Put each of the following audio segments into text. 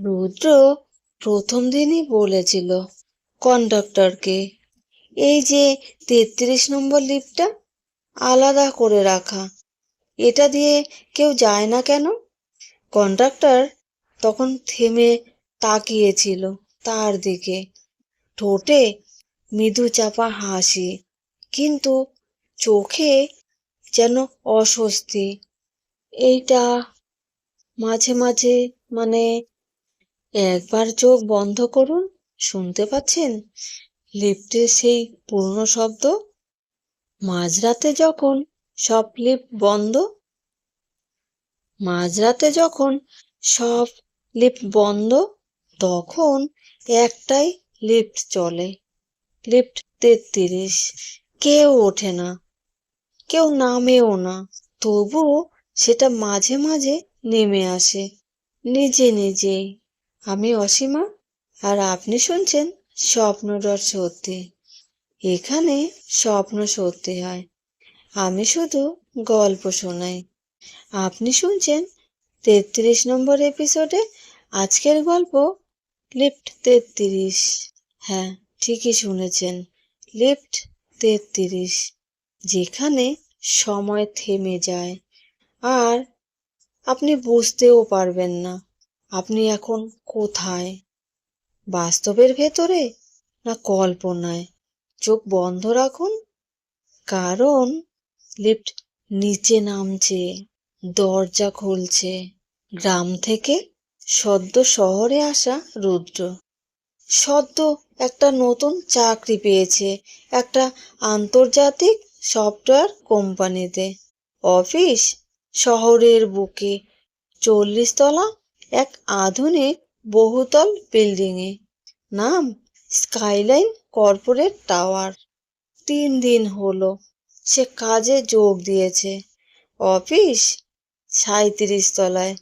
রুদ্র প্রথম দিনই বলেছিল কন্ডাক্টরকে, এই যে তেত্রিশ নম্বর লিফটটা আলাদা করে রাখা, এটা দিয়ে কেউ যায় না কেন? কন্ডাক্টর তখন থেমে তাকিয়েছিল তার দিকে। ঠোঁটে মৃদু চাপা হাসি, কিন্তু চোখে যেন অস্বস্তি। এইটা মাঝে মাঝে মানে একবার চোখ বন্ধ করুন, শুনতে পাচ্ছেন? লিফটের সেই পুরনো শব্দ? মাঝরাতে যখন সব লিফট বন্ধ, মাঝরাতে যখন সব লিফট বন্ধ, তখন একটাই লিফট চলে। লিফট তেত্রিশ। কেউ ওঠে না। কেউ নামেও না। তবুও সেটা মাঝে মাঝে নেমে আসে। নিজে নিজেই আমি অসীমা, আর আপনি শুনছেন স্বপ্ন স্বপ্নরস সত্যি। এখানে স্বপ্ন সত্যি হয়। আমি শুধু গল্প শোনাই। আপনি শুনছেন তেত্রিশ নম্বর এপিসোডে আজকের গল্প লিফট তেত্রিশ। হ্যাঁ ঠিকই শুনেছেন, লিফট তেত্রিশ, যেখানে সময় থেমে যায়, আর আপনি বুঝতেও পারবেন না। আপনি এখন কোথায়? বাস্তবের ভেতরে না কল্পনায়? চোখ বন্ধ রাখুন। কারণ লিফট নিচে নামছে, দরজা খুলছে। গ্রাম থেকে সদ্য শহরে আসা রুদ্র। সদ্য একটা নতুন চাকরি পেয়েছে একটা আন্তর্জাতিক সফটওয়্যার কোম্পানিতে। অফিস শহরের বুকে চল্লিশ তলা এক আধুনিক বহুতল বিল্ডিংয়ে। নাম স্কাইলাইন কর্পোরেট টাওয়ার। তিন দিন হলো সে কাজে যোগ দিয়েছে। অফিস সাঁইত্রিশ তলায়।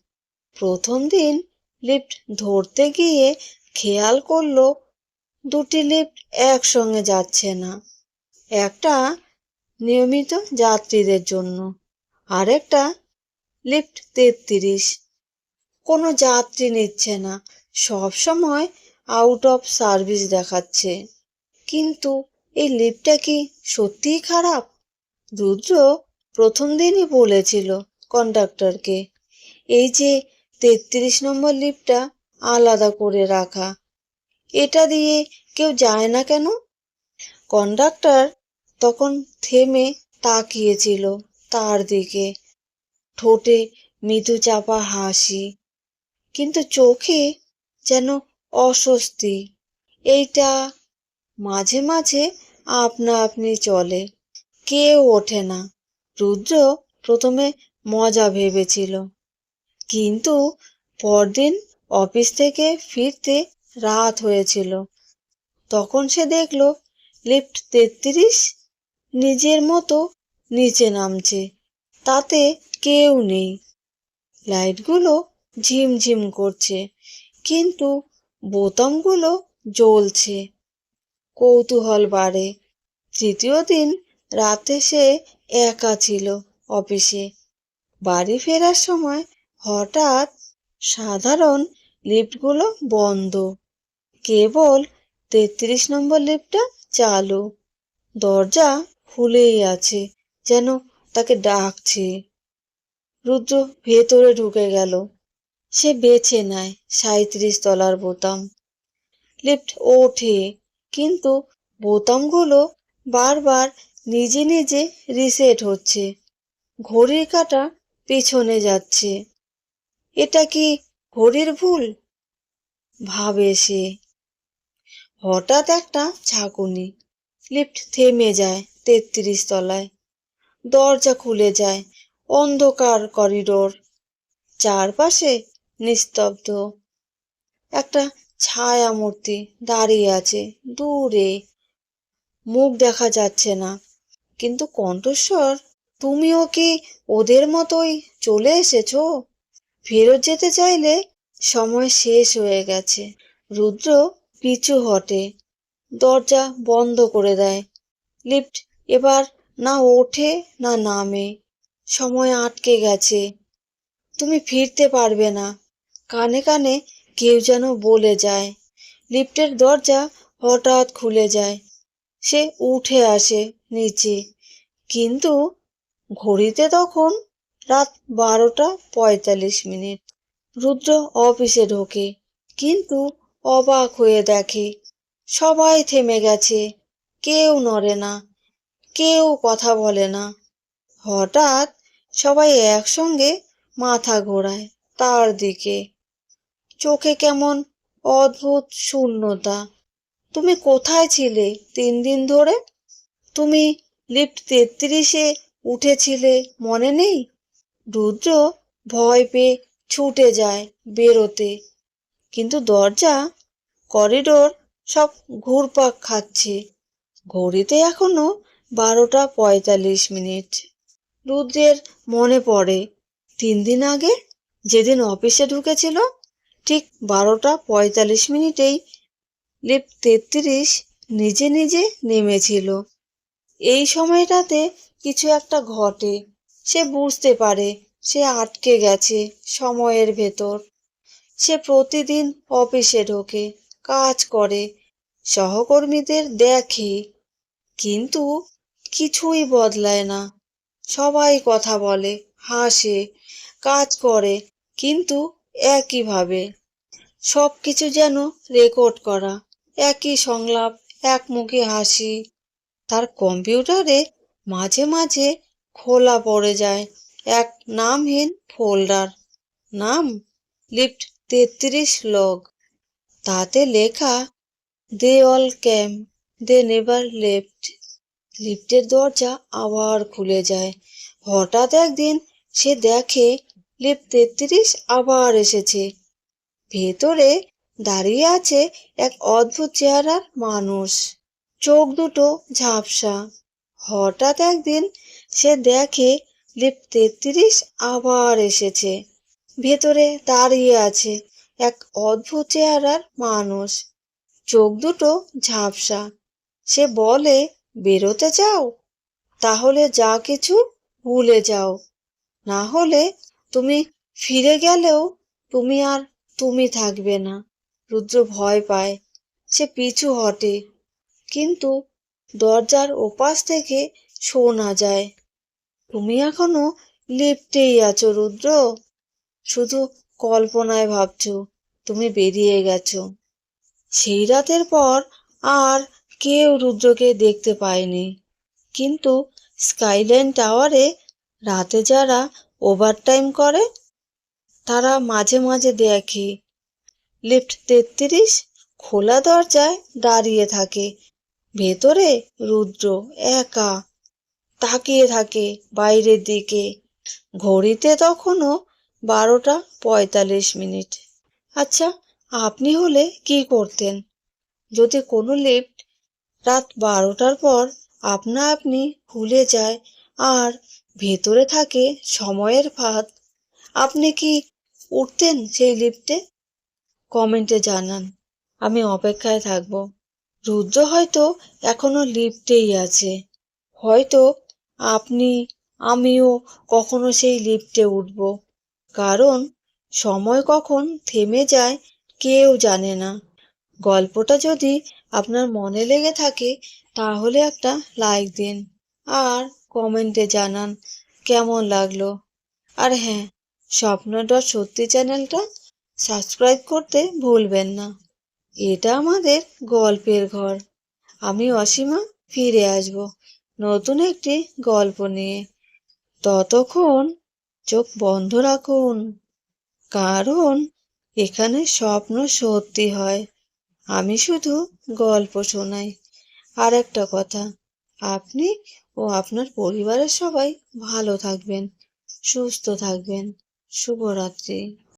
প্রথম দিন লিফট ধরতে গিয়ে খেয়াল করল দুটি লিফট একসঙ্গে যাচ্ছে না। একটা নিয়মিত যাত্রীদের জন্য, আরেকটা লিফট তেত্রিশ। কোনো যাত্রী নিচ্ছে না। সব সময় আউট অফ সার্ভিস দেখাচ্ছে। কিন্তু এই লিফটটা কি সত্যিই খারাপ? রুদ্র প্রথম দিনই বলেছিল কন্ডাক্টরকে এই যে তেত্রিশ নম্বর লিফটটা আলাদা করে রাখা, এটা দিয়ে কেউ যায় না কেন? কন্ডাক্টর তখন থেমে তাকিয়েছিল তার দিকে, ঠোঁটে মৃদু চাপা হাসি। কিন্তু চোখে যেন অস্বস্তি। এইটা মাঝে মাঝে আপনা আপনি চলে। কেউ ওঠে না। রুদ্র প্রথমে মজা ভেবেছিল। কিন্তু পরদিন অফিস থেকে ফিরতে রাত হয়েছিল। তখন সে দেখল লিফট তেত্রিশ নিজের মতো নিচে নামছে। তাতে কেউ নেই। লাইটগুলো ঝিমঝিম করছে। কিন্তু বোতামগুলো জ্বলছে। কৌতূহল বাড়ে। তৃতীয় দিন রাতে সে একা ছিল অফিসে। বাড়ি ফেরার সময় হঠাৎ সাধারণ লিফটগুলো বন্ধ। কেবল তেত্রিশ নম্বর লিফটটা চালু। দরজা খুলেই আছে, যেন তাকে ডাকছে। রুদ্র ভেতরে ঢুকে গেল। সে বেছে নেয় সাঁত্রিশ তলার বোতাম। লিফট ওঠে, কিন্তু বোতামগুলো বারবার নিজে নিজে রিসেট হচ্ছে। ঘড়ির কাঁটা পিছনে যাচ্ছে। এটা কি ঘড়ির ভুল? ভাবে সে। হঠাৎ একটা ঝাঁকুনি। লিফট থেমে যায় তেত্রিশ তলায়। দরজা খুলে যায় অন্ধকার করিডোর। চারপাশে নিস্তব্ধ। একটা ছায়া মূর্তি দাঁড়িয়ে আছে দূরে। মুখ দেখা যাচ্ছে না। কিন্তু কণ্ঠস্বর, তুমিও কি ওদের মতোই চলে এসেছ? ফেরত যেতে চাইলে সময় শেষ হয়ে গেছে। রুদ্র পিছু হটে, দরজা বন্ধ করে দেয়। লিফট এবার না ওঠে না নামে। সময় আটকে গেছে। তুমি ফিরতে পারবে না। কানে কানে কেউ যেন বলে যায়। লিফটের দরজা হঠাৎ খুলে যায়। সে উঠে আসে নিচে। কিন্তু ঘড়িতে তখন রাত বারোটা পঁয়তাল্লিশ মিনিট। রুদ্র অফিসে ঢোকে, কিন্তু অবাক হয়ে দেখে সবাই থেমে গেছে। কেউ নড়ে না, কেউ কথা বলে না। হঠাৎ সবাই একসঙ্গে মাথা ঘোরায় তার দিকে। চোখে কেমন অদ্ভুত শূন্যতা। তুমি কোথায় ছিলে তিন দিন ধরে? তুমি লিফট তেত্রিশে উঠেছিলে, মনে নেই? রুদ্র ভয় পেয়ে ছুটে যায় বেরোতে। কিন্তু দরজা, করিডোর সব ঘুরপাক খাচ্ছে। ঘড়িতে এখনও বারোটা পঁয়তাল্লিশ মিনিট। রুদ্রের মনে পড়ে, তিন দিন আগে যেদিন অফিসে ঢুকেছিল ঠিক বারোটা পঁয়তাল্লিশ মিনিটেই লিফট তেত্রিশ নিজে নিজে নেমেছিল। এই সময়টাতে কিছু একটা ঘটে। সে বুঝতে পারে, সে আটকে গেছে সময়ের ভেতর। সে প্রতিদিন অফিসে ঢোকে, কাজ করে, সহকর্মীদের দেখে। কিন্তু কিছুই বদলায় না। সবাই কথা বলে, হাসে, কাজ করে, কিন্তু একইভাবে সব কিছু যেন রেকর্ড করা, একই সংলাপ একমুখী হাসি। তার কম্পিউটারে মাঝে মাঝে খোলা পড়ে যায় এক নামহীন ফোল্ডার। নাম লিফট তেত্রিশ লগ তাতে লেখা, they all came, they never left. লিফটের দরজা আবার খুলে যায়। হঠাৎ একদিন সে দেখে লিফট তেত্রিশ আবার এসেছে। ভেতরে দাঁড়িয়ে আছে এক অদ্ভুত চেহারার মানুষ। চোখ দুটো ঝাপসা। হঠাৎ একদিন সে দেখে লিফট তেত্রিশ আবার এসেছে। ভেতরে দাঁড়িয়ে আছে এক অদ্ভুত চেহারার মানুষ। চোখ দুটো ঝাপসা। সে বলে, বেরোতে চাও? তাহলে যা কিছু ভুলে যাও। না হলে তুমি ফিরে গেলেও তুমি আর তুমি থাকবে না। রুদ্র ভয় পায় সে পিছু হটে, কিন্তু দরজার ওপাশ থেকে শোনা যায়। তুমি এখনও লিফটেই আছো রুদ্র, শুধু কল্পনায় ভাবছ তুমি বেরিয়ে গেছো। সেই রাতের পর আর কেউ রুদ্রকে দেখতে পায়নি, কিন্তু স্কাইলাইন টাওয়ারে রাতে যারা ওভারটাইম করে, তারা মাঝে মাঝে দেখে। লিফট তেত্রিশ খোলা দরজায় দাঁড়িয়ে থাকে। ভেতরে রুদ্র একা তাকিয়ে থাকে বাইরের দিকে। ঘড়িতে তখনও বারোটা পঁয়তাল্লিশ মিনিট। আচ্ছা আপনি হলে কি করতেন? যদি কোনো লিফট রাত বারোটার পর আপনা আপনি খুলে যায়, আর ভেতরে থাকে সময়ের ফাঁদ। আপনি কি উঠতেন সেই লিফটে? কমেন্টে জানান। আমি অপেক্ষায় থাকব। রুদ্র হয়তো এখনও লিফটেই আছে। হয়তো আপনি, আমিও কখনো সেই লিফটে উঠব। কারণ সময় কখন থেমে যায় কেউ জানে না। গল্পটা যদি আপনার মনে লেগে থাকে, তাহলে একটা লাইক দিন। আর কমেন্টে জানান, কেমন লাগল? আর হ্যাঁ স্বপ্ন ডট সত্যি চ্যানেলটা সাবস্ক্রাইব করতে ভুলবেন না। এটা আমাদের গল্পের ঘর। আমি অসীমা, ফিরে আসব নতুন একটি গল্প নিয়ে। ততক্ষণ চোখ বন্ধ রাখুন, কারণ এখানে স্বপ্ন সত্যি হয়। আমি শুধু গল্প শোনাই। আর একটা কথা, আপনি ও আপনার পরিবারের সবাই ভালো থাকবেন সুস্থ থাকবেন। শুভরাত্রি।